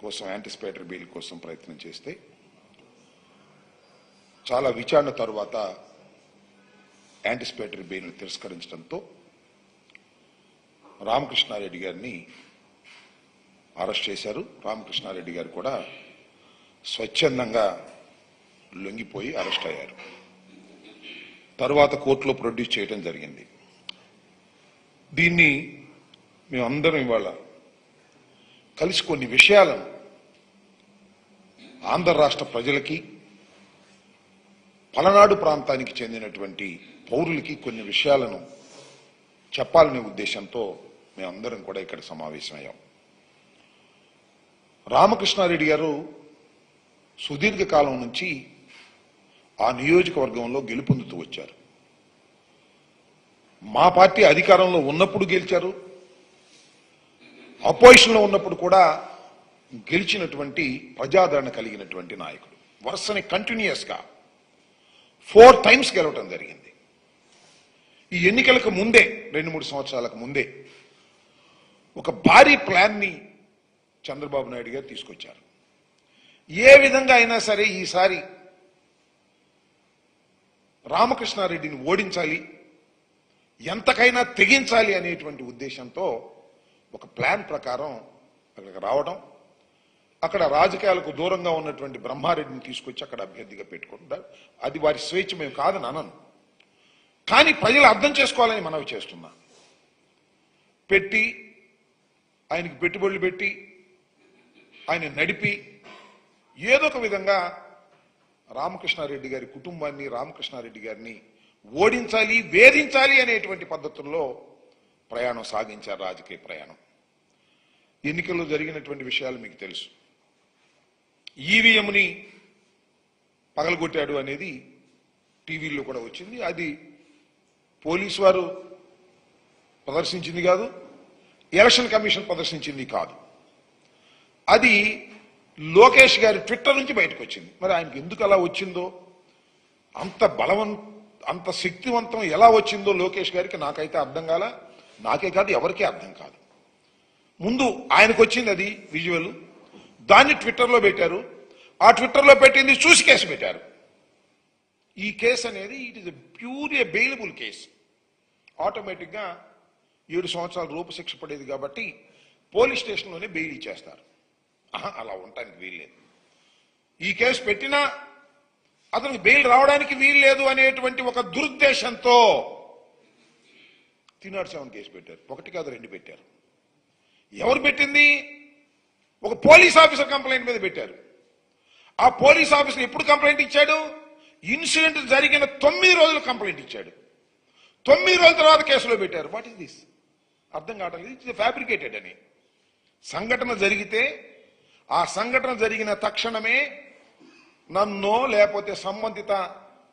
కోసం anticipatory bail కోసం ప్రయత్నం చేస్తే చాలా విచారణ తర్వాత యాంటిసిపేటరీ బెయిల్ను తిరస్కరించడంతో రామకృష్ణారెడ్డి గారిని అరెస్ట్ చేశారు. రామకృష్ణారెడ్డి గారు కూడా స్వచ్ఛందంగా లొంగిపోయి అరెస్ట్ అయ్యారు. తర్వాత కోర్టులో ప్రొడ్యూస్ చేయడం జరిగింది. దీన్ని మేమందరం ఇవాళ కలిసి కొన్ని విషయాలను ఆంధ్ర రాష్ట్ర ప్రజలకి పలనాడు ప్రాంతానికి చెందినటువంటి పౌరులకి కొన్ని విషయాలను చెప్పాలనే ఉద్దేశంతో మేమందరం కూడా ఇక్కడ సమావేశమయ్యాం. రామకృష్ణారెడ్డి గారు సుదీర్ఘకాలం నుంచి ఆ నియోజకవర్గంలో గెలుపొందుతూ వచ్చారు. మా పార్టీ అధికారంలో ఉన్నప్పుడు గెలిచారు. అపోజిషన్లో ఉన్నప్పుడు కూడా గెలిచినటువంటి ప్రజాదరణ కలిగినటువంటి నాయకుడు. వరుసని కంటిన్యూస్గా ఫోర్ టైమ్స్ గెలవటం జరిగింది. ఈ ఎన్నికలకు ముందే రెండు మూడు సంవత్సరాలకు ముందే ఒక భారీ ప్లాన్ని చంద్రబాబు నాయుడు గారు తీసుకొచ్చారు. ఏ విధంగా అయినా సరే ఈసారి రామకృష్ణారెడ్డిని ఓడించాలి ఎంతకైనా తెగించాలి అనేటువంటి ఉద్దేశంతో ఒక ప్లాన్ ప్రకారం అక్కడికి రావడం అక్కడ రాజకీయాలకు దూరంగా ఉన్నటువంటి బ్రహ్మారెడ్డిని తీసుకొచ్చి అక్కడ అభ్యర్థిగా పెట్టుకుంటారు. అది వారి స్వేచ్ఛ మేము కాదని అనను. కానీ ప్రజలు అర్థం చేసుకోవాలని మనవి చేస్తున్నా. పెట్టి ఆయనకి పెట్టుబడులు పెట్టి ఆయన నడిపి ఏదో ఒక విధంగా రామకృష్ణారెడ్డి గారి కుటుంబాన్ని రామకృష్ణారెడ్డి గారిని ఓడించాలి వేధించాలి అనేటువంటి పద్ధతుల్లో ప్రయాణం సాగించారు రాజకీయ ప్రయాణం. ఎన్నికల్లో జరిగినటువంటి విషయాలు మీకు తెలుసు. ఈవీఎంని పగలగొట్టాడు అనేది టీవీల్లో కూడా వచ్చింది. అది పోలీసు వారు ప్రదర్శించింది కాదు ఎలక్షన్ కమిషన్ ప్రదర్శించింది కాదు. అది లోకేష్ గారి ట్విట్టర్ నుంచి బయటకు వచ్చింది. మరి ఆయనకి ఎందుకు అలా వచ్చిందో అంత బలవం అంత శక్తివంతం ఎలా వచ్చిందో లోకేష్ గారికి నాకైతే అర్థం కాలా. నాకే కాదు ఎవరికీ అర్థం కాదు. ముందు ఆయనకు వచ్చింది అది విజువల్ దాన్ని ట్విట్టర్లో పెట్టారు. ఆ ట్విట్టర్లో పెట్టింది చూసి కేసు పెట్టారు. ఈ కేసు అనేది it is pure a bailable case ఆటోమేటిక్గా ఏడు సంవత్సరాలు రూపశిక్ష పడేది కాబట్టి పోలీస్ స్టేషన్లోనే బెయిల్ ఇచ్చేస్తారు. ఆహా, అలా ఉండటానికి వీల్లేదు. ఈ కేసు పెట్టినా అతనికి బెయిల్ రావడానికి వీల్లేదు అనేటువంటి ఒక దురుద్దేశంతో తినాడు సెవెన్ కేసు పెట్టారు. ఒకటి కాదు రెండు పెట్టారు. ఎవరు పెట్టింది? ఒక పోలీస్ ఆఫీసర్ కంప్లైంట్ మీద పెట్టారు. ఆ పోలీస్ ఆఫీసర్ ఎప్పుడు కంప్లైంట్ ఇచ్చాడు? ఇన్సిడెంట్ జరిగిన తొమ్మిది రోజులు కంప్లైంట్ ఇచ్చాడు. తొమ్మిది రోజుల తర్వాత కేసులో పెట్టారు. వాట్ ఈస్ దిస్ అర్థం కావట్లేదు. ఇట్స్ ఫ్యాబ్రికేటెడ్ అని. సంఘటన జరిగితే ఆ సంఘటన జరిగిన తక్షణమే నన్ను లేకపోతే సంబంధిత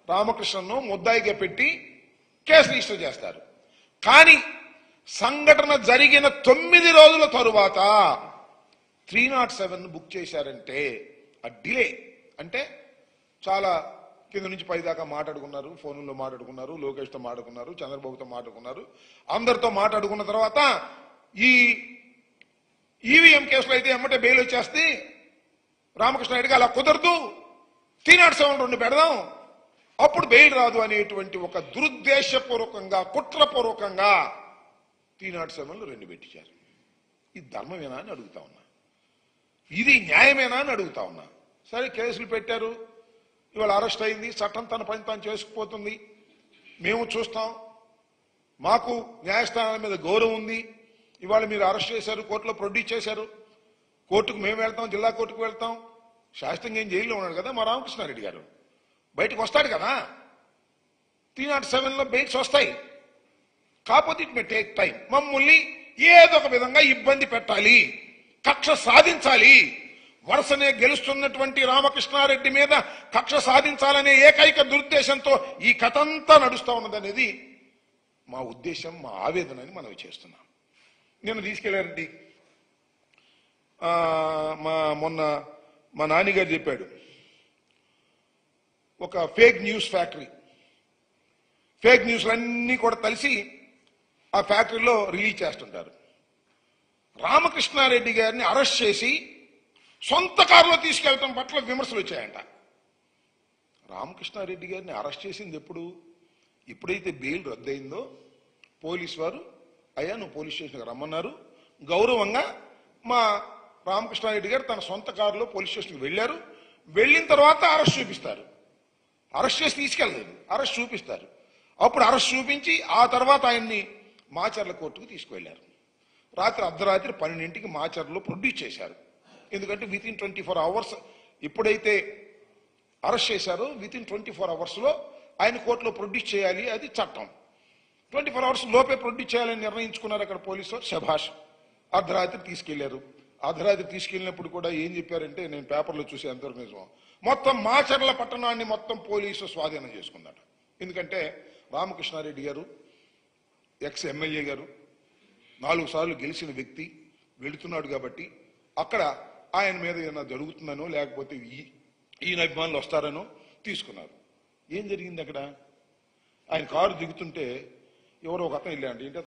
రామకృష్ణను ముద్దాయిగా పెట్టి కేసు రిజిస్టర్ చేస్తారు. కానీ సంఘటన జరిగిన తొమ్మిది రోజుల తరువాత త్రీ నాట్ సెవెన్ బుక్ చేశారంటే ఆ డిలే. అంటే చాలా కింద నుంచి పై దాకా మాట్లాడుకున్నారు ఫోన్లో మాట్లాడుకున్నారు లోకేష్తో మాట్లాడుకున్నారు చంద్రబాబుతో మాట్లాడుకున్నారు. అందరితో మాట్లాడుకున్న తర్వాత ఈ ఈవీఎం కేసులో అయితే ఎమ్మటే బెయిల్ వచ్చేస్తే రామకృష్ణ రెడ్డికి అలా కుదరదు. త్రీ నాట్ సెవెన్ రెండు పెడదాం. అప్పుడు బెయిల్ రాదు అనేటువంటి ఒక దురుద్దేశపూర్వకంగా కుట్రపూర్వకంగా త్రీ నాట్ సెవెన్లు రెండు పెట్టించారు. ఇది ధర్మమేనా అని అడుగుతా ఉన్నా. ఇది న్యాయమేనా అని అడుగుతా ఉన్నా. సరే కేసులు పెట్టారు. ఇవాళ అరెస్ట్ అయింది. చట్టం తన పని తాను చేసుకుపోతుంది. మేము చూస్తాం. మాకు న్యాయస్థానాల మీద గౌరవం ఉంది. ఇవాళ మీరు అరెస్ట్ చేశారు కోర్టులో ప్రొడ్యూస్ చేశారు. కోర్టుకు మేము వెళ్తాం జిల్లా కోర్టుకు వెళ్తాం. శాస్త్రంగా ఏం జైల్లో ఉన్నాడు కదా మా రామకృష్ణారెడ్డి గారు. బయటకు వస్తాడు కదా. త్రీ నాట్ సెవెన్లో బెయిల్స్ వస్తాయి. కాకపోతే ఇట్ మే టేక్ టైం మమ్మల్ని ఏదో ఒక విధంగా ఇబ్బంది పెట్టాలి. కక్ష సాధించాలి. వరుసనే గెలుస్తున్నటువంటి రామకృష్ణారెడ్డి మీద కక్ష సాధించాలనే ఏకైక దురుద్దేశంతో ఈ కథ అంతా నడుస్తూ ఉన్నదనేది మా ఉద్దేశం మా ఆవేదనని మనం చేస్తున్నాం. నేను తీసుకెళ్ళారండి మా మొన్న మా నాన్నగారు చెప్పాడు. ఒక ఫేక్ న్యూస్ ఫ్యాక్టరీ. ఫేక్ న్యూస్లన్నీ కూడా కలిసి ఆ ఫ్యాక్టరీలో రిలీజ్ చేస్తుంటారు. రామకృష్ణారెడ్డి గారిని అరెస్ట్ చేసి సొంత కారులో తీసుకెళ్తాం పట్ల విమర్శలు వచ్చాయంట. రామకృష్ణారెడ్డి గారిని అరెస్ట్ చేసింది ఎప్పుడు? ఎప్పుడైతే బెయిల్ రద్దయిందో పోలీస్ వారు అయ్యా నువ్వు పోలీస్ స్టేషన్కి రమ్మన్నారు. గౌరవంగా మా రామకృష్ణారెడ్డి గారు తన సొంత కారులో పోలీస్ స్టేషన్కి వెళ్ళారు. వెళ్ళిన తర్వాత అరెస్ట్ చూపిస్తారు. అరెస్ట్ చేసి తీసుకెళ్ళలేదు. అరెస్ట్ చూపిస్తారు. అప్పుడు అరెస్ట్ చూపించి ఆ తర్వాత ఆయన్ని మాచర్ల కోర్టుకు తీసుకువెళ్ళారు రాత్రి అర్ధరాత్రి పన్నెండింటికి మాచర్లో ప్రొడ్యూస్ చేశారు. ఎందుకంటే within twenty four hours ఎప్పుడైతే అరెస్ట్ చేశారో విత్ ఇన్ ట్వంటీ ఫోర్ అవర్స్లో ఆయన కోర్టులో ప్రొడ్యూస్ చేయాలి అది చట్టం. ట్వంటీ ఫోర్ అవర్స్ లోపే ప్రొడ్యూస్ చేయాలని నిర్ణయించుకున్నారు అక్కడ పోలీసు శభాష్. అర్ధరాత్రి తీసుకెళ్ళారు. అర్ధరాత్రి తీసుకెళ్ళినప్పుడు కూడా ఏం చెప్పారంటే నేను పేపర్లో చూసి ఎంతవరకు నిజం. మొత్తం మాచర్ల పట్టణాన్ని మొత్తం పోలీసు స్వాధీనం చేసుకున్నాడు ఎందుకంటే రామకృష్ణారెడ్డి గారు ఎక్స్ ఎమ్మెల్యే గారు నాలుగు సార్లు గెలిచిన వ్యక్తి వెళుతున్నాడు కాబట్టి అక్కడ ఆయన మీద ఏమైనా జరుగుతుందనో లేకపోతే ఈ ఈయన అభిమానులు వస్తారనో తీసుకున్నారు. ఏం జరిగింది అక్కడ? ఆయన కారు దిగుతుంటే ఎవరో ఒక అతను వెళ్ళాడు ఏంటి